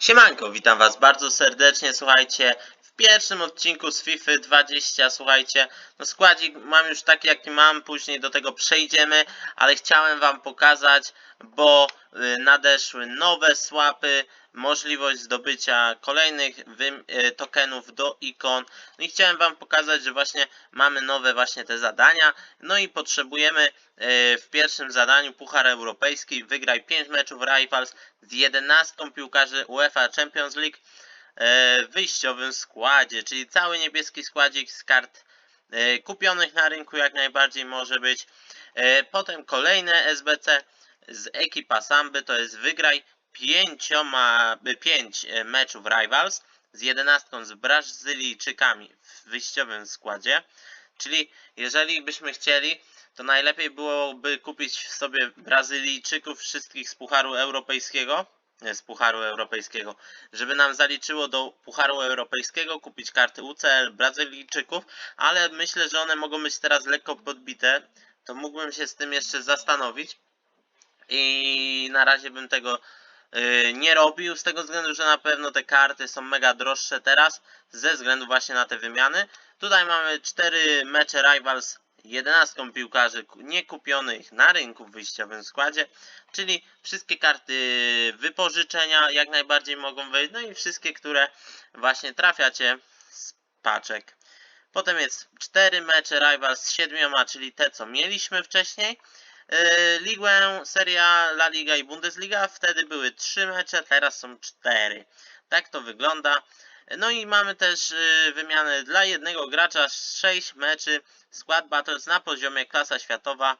Siemanko, witam was bardzo serdecznie, słuchajcie, pierwszym odcinku z FIFA 20, słuchajcie, no składzik mam już taki jaki mam, później do tego przejdziemy, ale chciałem wam pokazać, bo y, nadeszły nowe swapy, możliwość zdobycia kolejnych y, tokenów do ikon, no i chciałem wam pokazać, że właśnie mamy nowe właśnie te zadania, no i potrzebujemy y, w pierwszym zadaniu Puchar Europejski, wygraj 5 meczów Rivals z 11 piłkarzy UEFA Champions League wyjściowym składzie, czyli cały niebieski składzik z kart e, kupionych na rynku jak najbardziej może być. E, Potem kolejne SBC z ekipa Samby to jest wygraj pięcioma, 5 meczów Rivals z 11 z Brazylijczykami w wyjściowym składzie. Czyli jeżeli byśmy chcieli, to najlepiej byłoby kupić sobie Brazylijczyków wszystkich z Pucharu Europejskiego, z Pucharu Europejskiego, żeby nam zaliczyło do Pucharu Europejskiego, kupić karty UCL Brazylijczyków, ale myślę, że one mogą być teraz lekko podbite, to mógłbym się z tym jeszcze zastanowić i na razie bym tego y, nie robił, z tego względu, że na pewno te karty są mega droższe teraz, ze względu właśnie na te wymiany. Tutaj mamy 4 mecze Rivals 11 piłkarzy ku- niekupionych na rynku w wyjściowym składzie, czyli wszystkie karty wypożyczenia jak najbardziej mogą wejść, no i wszystkie, które właśnie trafiacie z paczek. Potem jest 4 mecze Rivals z 7, czyli te co mieliśmy wcześniej. Yy, Ligę, Seria, La Liga i Bundesliga. Wtedy były 3 mecze, teraz są 4. Tak to wygląda. No i mamy też yy, wymianę dla jednego gracza 6 meczy Skład Battles na poziomie klasa światowa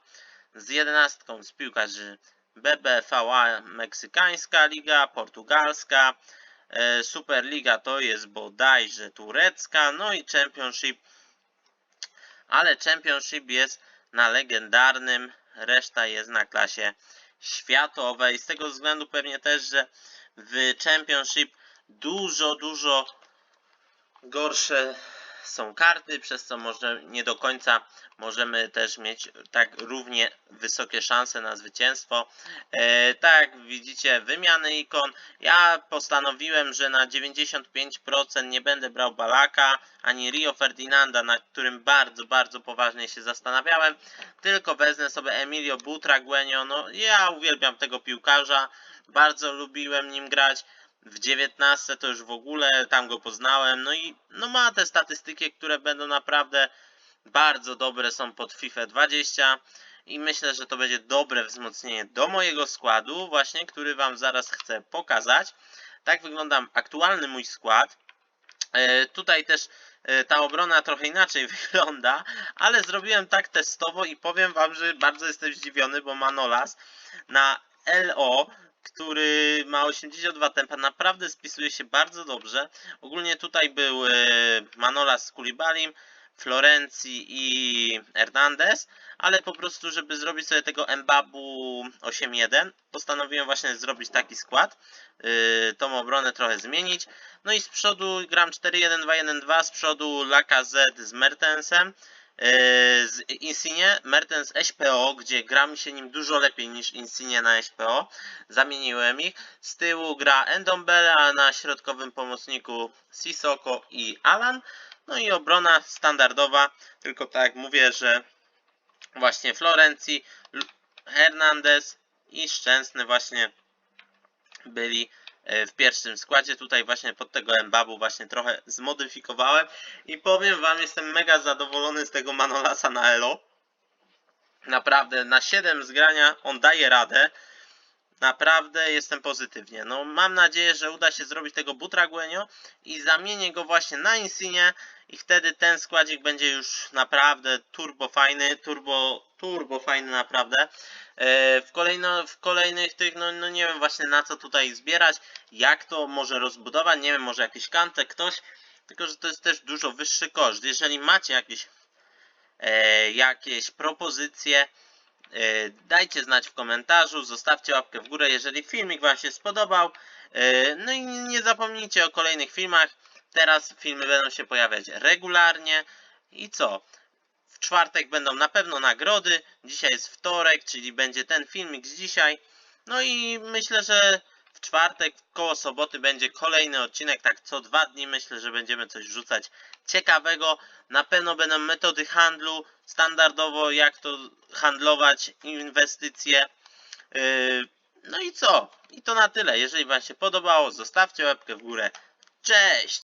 z 11 z piłkarzy BBVA Meksykańska Liga, Portugalska, e, Superliga to jest bodajże turecka, no i Championship, ale Championship jest na legendarnym, reszta jest na klasie światowej. Z tego względu pewnie też, że w Championship dużo, dużo gorsze są karty, przez co może nie do końca możemy też mieć tak równie wysokie szanse na zwycięstwo. E, tak widzicie, wymiany ikon. Ja postanowiłem, że na 95% nie będę brał Balaka ani Rio Ferdinanda, nad którym bardzo, bardzo poważnie się zastanawiałem, tylko wezmę sobie Emilio Butragueño. No, ja uwielbiam tego piłkarza, bardzo lubiłem nim grać w 19 to już w ogóle tam go poznałem. No i no ma te statystyki, które będą naprawdę bardzo dobre są pod FIFA 20 i myślę, że to będzie dobre wzmocnienie do mojego składu, właśnie który wam zaraz chcę pokazać. Tak wygląda aktualny mój skład. E, tutaj też e, ta obrona trochę inaczej wygląda, ale zrobiłem tak testowo i powiem wam, że bardzo jestem zdziwiony, bo Manolas na LO który ma 82 tempa, naprawdę spisuje się bardzo dobrze. Ogólnie tutaj był e, Manolas z Kulibalim, Florencji i Hernandez, ale po prostu, żeby zrobić sobie tego Mbabu 8-1, postanowiłem właśnie zrobić taki skład, yy, tą obronę trochę zmienić. No i z przodu gram 4-1-2-1-2, z przodu Lacazette z Mertensem, z Insigne, Mertens SPO, gdzie gra mi się nim dużo lepiej niż Insigne na SPO. Zamieniłem ich. Z tyłu gra Endombele, na środkowym pomocniku Sissoko i Alan. No i obrona standardowa, tylko tak mówię, że właśnie Florencji, Hernandez i Szczęsny właśnie byli w pierwszym składzie. Tutaj właśnie pod tego Mbabu właśnie trochę zmodyfikowałem i powiem wam, jestem mega zadowolony z tego Manolasa na Elo. Naprawdę na 7 zgrania on daje radę. Naprawdę jestem pozytywnie. No mam nadzieję, że uda się zrobić tego Butragueño i zamienię go właśnie na Insigne i wtedy ten składzik będzie już naprawdę turbo fajny, turbo, turbo fajny naprawdę. E, W, kolejno, w kolejnych tych, no, no nie wiem właśnie na co tutaj zbierać, jak to może rozbudować, nie wiem, może jakiś kantę, ktoś, tylko że to jest też dużo wyższy koszt. Jeżeli macie jakieś, e, jakieś propozycje, e, dajcie znać w komentarzu, zostawcie łapkę w górę, jeżeli filmik Wam się spodobał. E, no i nie zapomnijcie o kolejnych filmach. Teraz filmy będą się pojawiać regularnie. I co? W czwartek będą na pewno nagrody. Dzisiaj jest wtorek, czyli będzie ten filmik z dzisiaj. No i myślę, że w czwartek, koło soboty będzie kolejny odcinek, tak co dwa dni myślę, że będziemy coś rzucać ciekawego. Na pewno będą metody handlu, standardowo jak to handlować, inwestycje. Yy, no i co? I to na tyle. Jeżeli Wam się podobało, zostawcie łapkę w górę. Cześć!